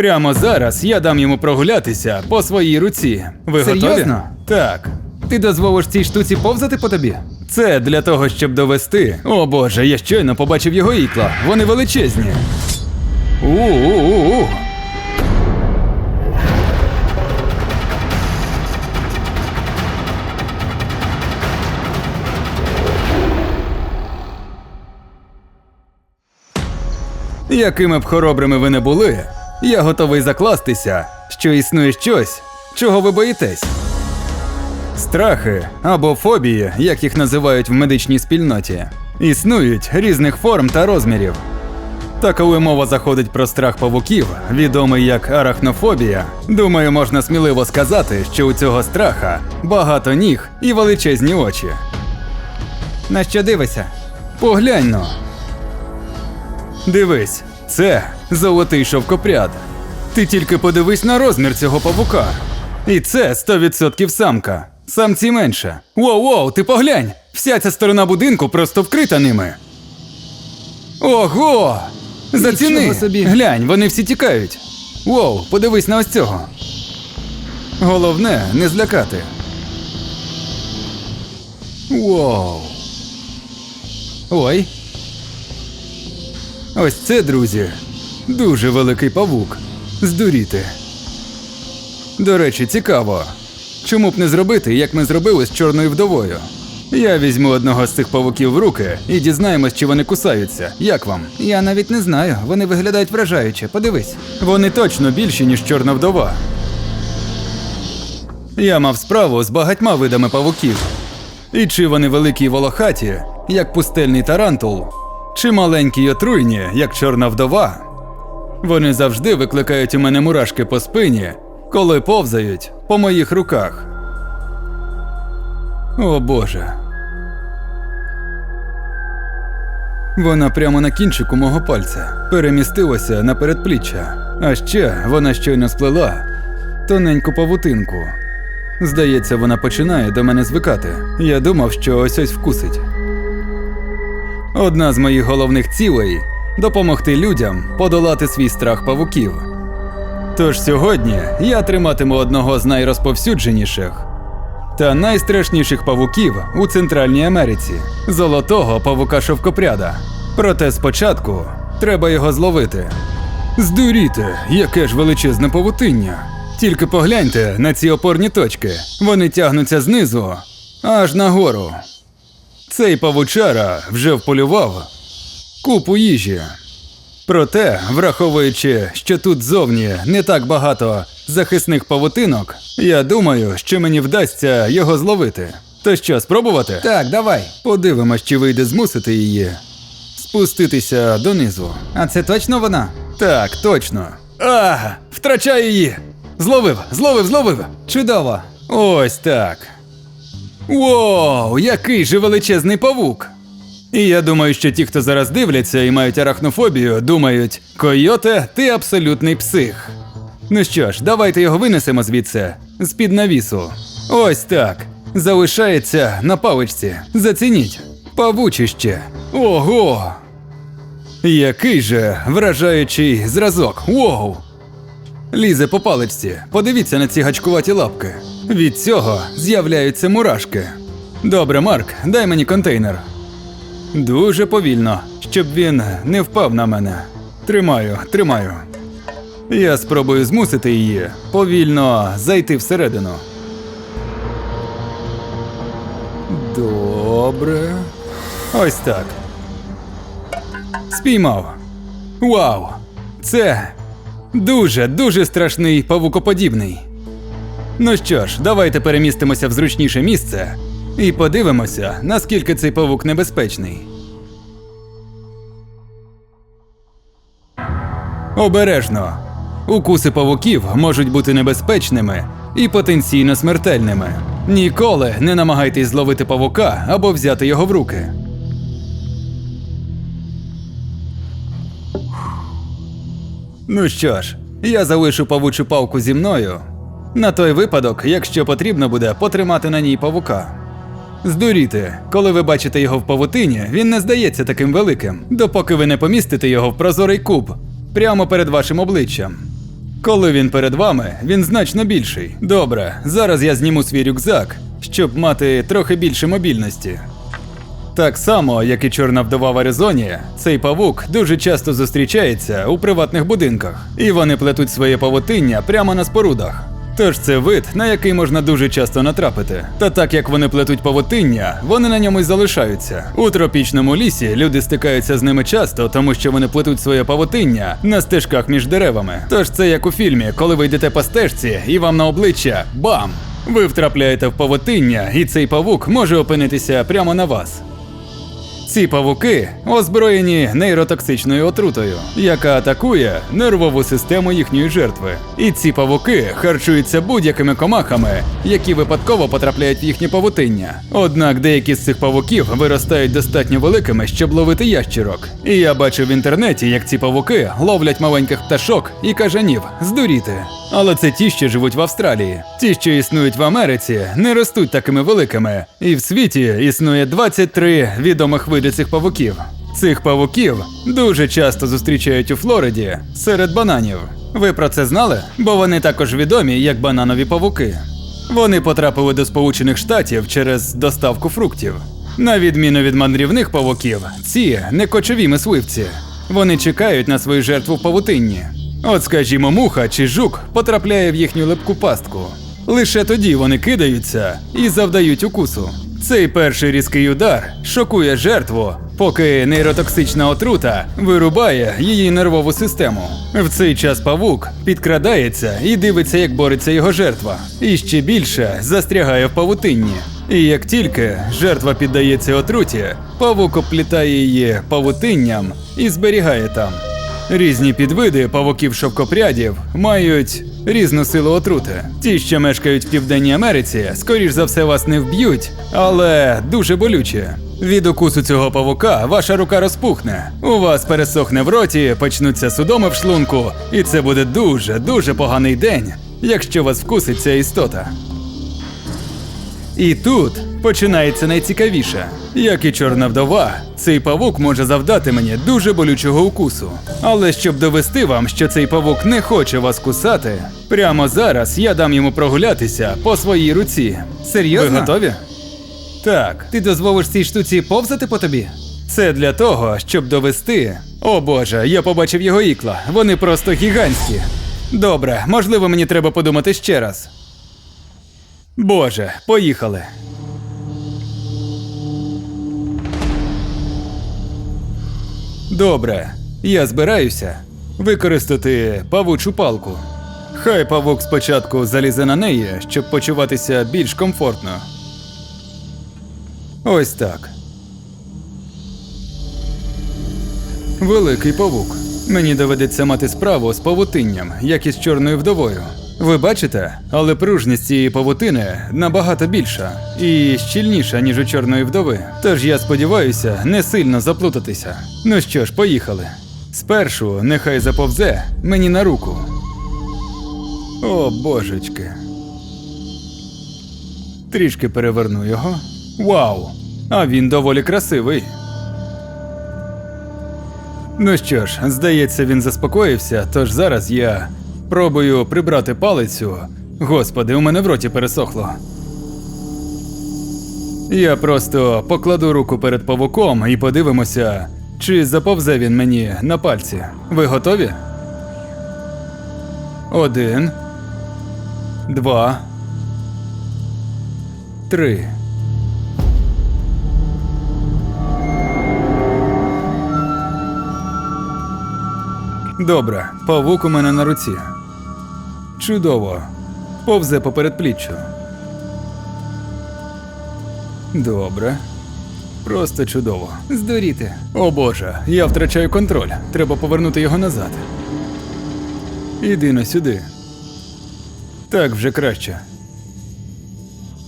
Прямо зараз я дам йому прогулятися по своїй руці. Ви готові? Так. Ти дозволиш цій штуці повзати по тобі? Це для того, щоб довести. О боже, я щойно побачив його ікла. Вони величезні. У-у-у-у. Якими б хоробрими ви не були, я готовий закластися, що існує щось, чого ви боїтесь. Страхи або фобії, як їх називають в медичній спільноті, існують різних форм та розмірів. Та коли мова заходить про страх павуків, відомий як арахнофобія, думаю, можна сміливо сказати, що у цього страха багато ніг і величезні очі. На що дивишся? Поглянь но. Дивись, це золотий шовкопряд. Ти тільки подивись на розмір цього павука. І це 100% самка. Самці менше. Воу-воу, ти поглянь! Вся ця сторона будинку просто вкрита ними. Ого! Заціни! Собі. Глянь, вони всі тікають. Воу, подивись на ось цього. Головне не злякати. Воу. Ой. Ось це, друзі, дуже великий павук. Здуріти. До речі, цікаво. Чому б не зробити, як ми зробили з чорною вдовою? Я візьму одного з цих павуків в руки і дізнаємось, чи вони кусаються. Як вам? Я навіть не знаю, вони виглядають вражаюче. Подивись. Вони точно більші, ніж чорна вдова. Я мав справу з багатьма видами павуків. І чи вони великі й волохаті, як пустельний тарантул, чи маленькі й отруйні, як чорна вдова. Вони завжди викликають у мене мурашки по спині, коли повзають по моїх руках. О Боже. Вона прямо на кінчику мого пальця перемістилася на передпліччя. А ще вона щойно сплела тоненьку павутинку. Здається, вона починає до мене звикати. Я думав, що ось ось вкусить. Одна з моїх головних цілей допомогти людям подолати свій страх павуків. Тож сьогодні я триматиму одного з найрозповсюдженіших та найстрашніших павуків у Центральній Америці золотого павука шовкопряда. Проте спочатку треба його зловити. Здуріте, яке ж величезне павутиння. Тільки погляньте на ці опорні точки. Вони тягнуться знизу аж нагору. Цей павучара вже вполював купу їжі. Проте, враховуючи, що тут зовні не так багато захисних павутинок, я думаю, що мені вдасться його зловити. То що, спробувати? Так, давай. Подивимось, чи вийде змусити її спуститися донизу. А це точно вона? Так, точно. А, втрачаю її. Зловив, зловив, зловив. Чудово. Ось так. Воу, який же величезний павук. І я думаю, що ті, хто зараз дивляться і мають арахнофобію, думають: Койоте, ти абсолютний псих. Ну що ж, давайте його винесемо звідси з-під навісу. Ось так. Залишається на паличці. Зацініть. Павучище. Ого! Який же вражаючий зразок. Воу! Лізе по паличці. Подивіться на ці гачкуваті лапки. Від цього з'являються мурашки. Добре, Марк, дай мені контейнер. Дуже повільно, щоб він не впав на мене. Тримаю, тримаю. Я спробую змусити її повільно зайти всередину. Добре. Ось так. Спіймав. Вау! Це дуже, дуже страшний павукоподібний. Ну що ж, давайте перемістимося в зручніше місце і подивимося, наскільки цей павук небезпечний. Обережно. Укуси павуків можуть бути небезпечними і потенційно смертельними. Ніколи не намагайтесь зловити павука або взяти його в руки. Ну що ж, я залишу павучу палку зі мною. На той випадок, якщо потрібно буде потримати на ній павука. Здуріти, коли ви бачите його в павутині, він не здається таким великим, допоки ви не помістите його в прозорий куб прямо перед вашим обличчям. Коли він перед вами, він значно більший. Добре, зараз я зніму свій рюкзак, щоб мати трохи більше мобільності. Так само, як і чорна вдова в Аризоні, цей павук дуже часто зустрічається у приватних будинках, і вони плетуть своє павутиння прямо на спорудах. Тож це вид, на який можна дуже часто натрапити. Та так як вони плетуть павутиння, вони на ньому й залишаються. У тропічному лісі люди стикаються з ними часто, тому що вони плетуть своє павутиння на стежках між деревами. Тож це як у фільмі, коли ви йдете по стежці і вам на обличчя бам! Ви втрапляєте в павутиння, і цей павук може опинитися прямо на вас. Ці павуки озброєні нейротоксичною отрутою, яка атакує нервову систему їхньої жертви. І ці павуки харчуються будь-якими комахами, які випадково потрапляють в їхнє павутиння. Однак деякі з цих павуків виростають достатньо великими, щоб ловити ящірок. І я бачив в інтернеті, як ці павуки ловлять маленьких пташок і кажанів здуріти. Але це ті, що живуть в Австралії. Ті, що існують в Америці, не ростуть такими великими. І в світі існує 23 відомих види цих павуків. Цих павуків дуже часто зустрічають у Флориді серед бананів. Ви про це знали? Бо вони також відомі як бананові павуки. Вони потрапили до Сполучених Штатів через доставку фруктів. На відміну від мандрівних павуків, ці не кочові мисливці. Вони чекають на свою жертву в павутинні. От, скажімо, муха чи жук потрапляє в їхню липку пастку. Лише тоді вони кидаються і завдають укусу. Цей перший різкий удар шокує жертву, поки нейротоксична отрута вирубає її нервову систему. В цей час павук підкрадається і дивиться, як бореться його жертва, і ще більше застрягає в павутинні. І як тільки жертва піддається отруті, павук оплітає її павутинням і зберігає там. Різні підвиди павуків шовкопрядів мають різну силу отрути. Ті, що мешкають в Південній Америці, скоріш за все вас не вб'ють, але дуже болюче. Від укусу цього павука ваша рука розпухне, у вас пересохне в роті, почнуться судоми в шлунку, і це буде дуже дуже поганий день, якщо вас вкусить ця істота. І тут починається найцікавіше. Як і чорна вдова, цей павук може завдати мені дуже болючого укусу. Але щоб довести вам, що цей павук не хоче вас кусати, прямо зараз я дам йому прогулятися по своїй руці. Серйозно? Ви готові? Так, Ти дозволиш цій штуці повзати по тобі? це для того, щоб довести. О боже, я побачив його ікла. Вони просто гігантські. Добре, можливо, мені треба подумати ще раз. Боже, поїхали. Добре, я збираюся використати павучу палку. Хай павук спочатку залізе на неї, щоб почуватися більш комфортно. Ось так. Великий павук. Мені доведеться мати справу з павутинням, як і з чорною вдовою. Ви бачите, але пружність цієї павутини набагато більша і щільніша, ніж у чорної вдови. Тож я сподіваюся не сильно заплутатися. Ну що ж, поїхали. Спершу нехай заповзе мені на руку. О, божечки. Трішки переверну його. Вау! А він доволі красивий. Ну що ж, здається, він заспокоївся, тож зараз я пробую прибрати палицю. Господи, у мене в роті пересохло. Я просто покладу руку перед павуком і подивимося, чи заповзе він мені на пальці. Ви готові? Один. Два. Три. Добре, павук у мене на руці. Чудово. Повзе по передпліччю. Добре. Просто чудово. Здуріти. О боже, я втрачаю контроль. Треба повернути його назад. Іди на сюди. Так вже краще.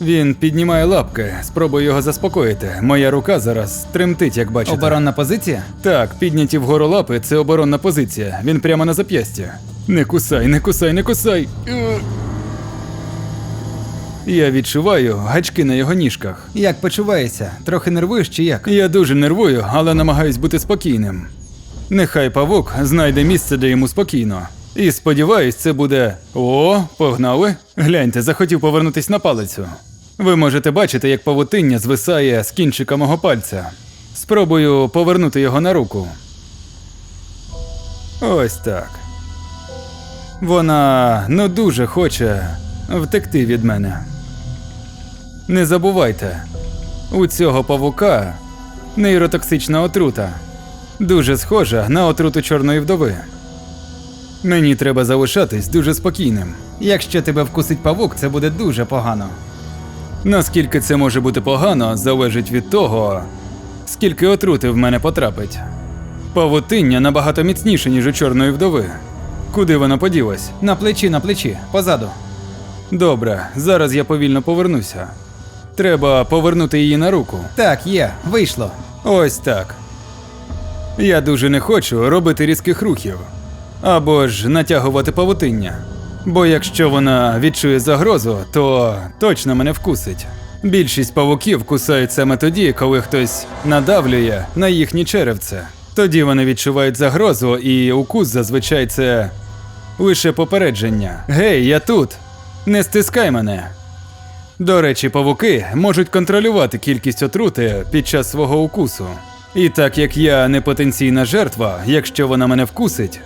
Він піднімає лапки, спробую його заспокоїти. Моя рука зараз тремтить, як бачите. Оборонна позиція? Так, підняті вгору лапи це оборонна позиція. Він прямо на зап'ясті. Не кусай, не кусай, не кусай. Е. Я відчуваю гачки на його ніжках. Як почуваєшся? Трохи нервуєш чи як? Я дуже нервую, але намагаюсь бути спокійним. Нехай павук знайде місце, де йому спокійно. І сподіваюсь, це буде. О, погнали. Гляньте, захотів повернутись на палицю. Ви можете бачити, як павутиння звисає з кінчика мого пальця. Спробую повернути його на руку. Ось так. Вона ну дуже хоче втекти від мене. Не забувайте, у цього павука нейротоксична отрута. Дуже схожа на отруту чорної вдови. Мені треба залишатись дуже спокійним. Якщо тебе вкусить павук, це буде дуже погано. Наскільки це може бути погано, залежить від того, скільки отрути в мене потрапить. Павутиння набагато міцніше, ніж у чорної вдови. Куди вона поділась? На плечі, на плечі, позаду. Добре, зараз я повільно повернуся. Треба повернути її на руку. Так, є, вийшло. Ось так. Я дуже не хочу робити різких рухів або ж натягувати павутиння. Бо якщо вона відчує загрозу, то точно мене вкусить. Більшість павуків кусають саме тоді, коли хтось надавлює на їхнє черевце. Тоді вони відчувають загрозу, і укус зазвичай це лише попередження. Гей, я тут! Не стискай мене. До речі, павуки можуть контролювати кількість отрути під час свого укусу. І так як я не потенційна жертва, якщо вона мене вкусить.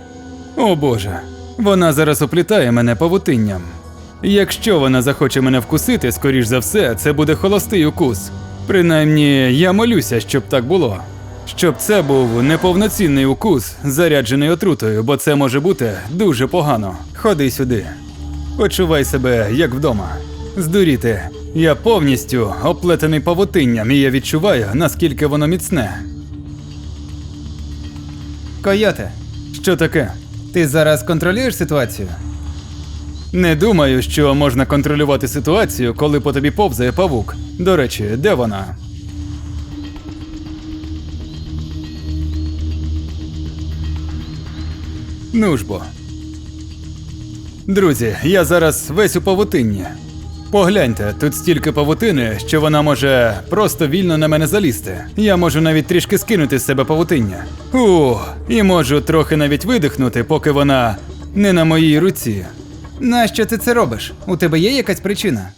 О Боже, вона зараз оплітає мене павутинням. Якщо вона захоче мене вкусити, скоріш за все, це буде холостий укус. Принаймні, я молюся, щоб так було. Щоб це був неповноцінний укус, заряджений отрутою, бо це може бути дуже погано. Ходи сюди. Почувай себе як вдома. Здуріти. Я повністю оплетений павутинням, і я відчуваю, наскільки воно міцне. Койоте, Що таке? ти зараз контролюєш ситуацію? Не думаю, що можна контролювати ситуацію, коли по тобі повзає павук. До речі, де вона? Ну ж бо. Друзі, я зараз весь у павутинні. Погляньте, тут стільки павутини, що вона може просто вільно на мене залізти. Я можу навіть трішки скинути з себе павутиння. Ух, і можу трохи навіть видихнути, поки вона не на моїй руці. Нащо ти це робиш? У тебе є якась причина?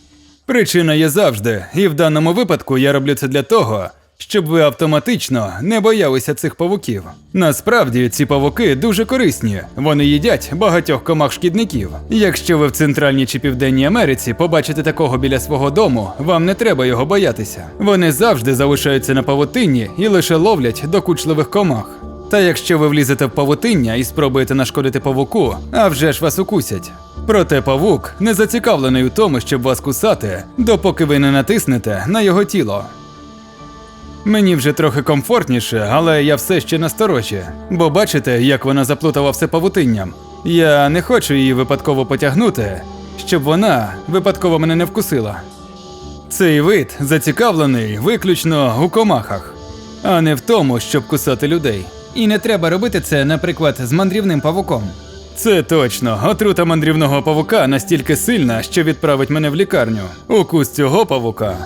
Причина є завжди, і в даному випадку я роблю це для того, щоб ви автоматично не боялися цих павуків. Насправді ці павуки дуже корисні, вони їдять багатьох комах шкідників. Якщо ви в центральній чи південній Америці побачите такого біля свого дому, вам не треба його боятися. Вони завжди залишаються на павутинні і лише ловлять докучливих комах. Та якщо ви влізете в павутиння і спробуєте нашкодити павуку, а вже ж вас укусять. Проте павук не зацікавлений у тому, щоб вас кусати, допоки ви не натиснете на його тіло. Мені вже трохи комфортніше, але я все ще насторожі. Бо бачите, як вона заплутала все павутинням. Я не хочу її випадково потягнути, щоб вона випадково мене не вкусила. Цей вид зацікавлений виключно у комахах, а не в тому, щоб кусати людей. І не треба робити це, наприклад, з мандрівним павуком. Це точно. Отрута мандрівного павука настільки сильна, що відправить мене в лікарню. Укус цього павука.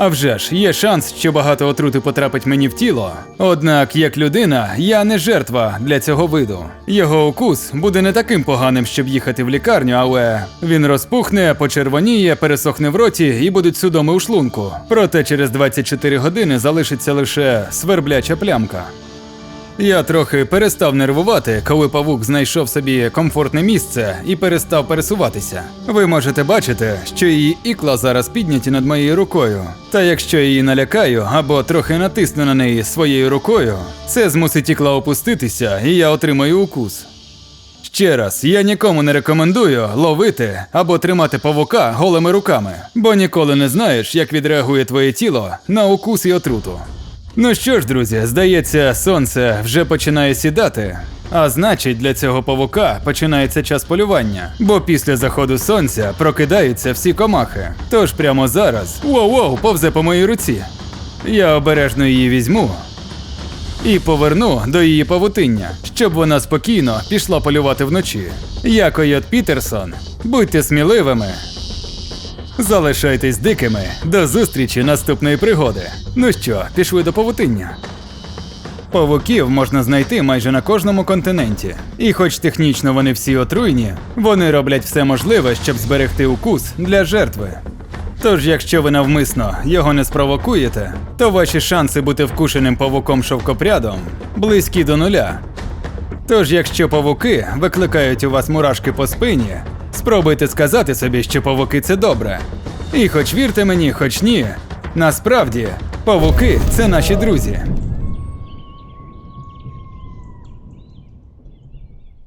А вже ж, є шанс, що багато отрути потрапить мені в тіло. Однак, як людина, я не жертва для цього виду. Його укус буде не таким поганим, щоб їхати в лікарню, але він розпухне, почервоніє, пересохне в роті і будуть судоми у шлунку. Проте через 24 години залишиться лише свербляча плямка. Я трохи перестав нервувати, коли павук знайшов собі комфортне місце і перестав пересуватися. Ви можете бачити, що її ікла зараз підняті над моєю рукою. Та якщо її налякаю або трохи натисну на неї своєю рукою, це змусить ікла опуститися, і я отримаю укус. Ще раз, я нікому не рекомендую ловити або тримати павука голими руками, бо ніколи не знаєш, як відреагує твоє тіло на укус і отруту. Ну що ж, друзі, здається, сонце вже починає сідати. А значить, для цього павука починається час полювання, бо після заходу сонця прокидаються всі комахи. Тож прямо зараз воу-воу, повзе по моїй руці. Я обережно її візьму і поверну до її павутиння, щоб вона спокійно пішла полювати вночі. Я Койот Пітерсон. Будьте сміливими. Залишайтесь дикими. До зустрічі наступної пригоди. Ну що, пішли до павутиння. Павуків можна знайти майже на кожному континенті. І хоч технічно вони всі отруйні, вони роблять все можливе, щоб зберегти укус для жертви. Тож, якщо ви навмисно його не спровокуєте, то ваші шанси бути вкушеним павуком шовкопрядом близькі до нуля. Тож, якщо павуки викликають у вас мурашки по спині, спробуйте сказати собі, що павуки це добре. І хоч вірте мені, хоч ні, насправді павуки це наші друзі.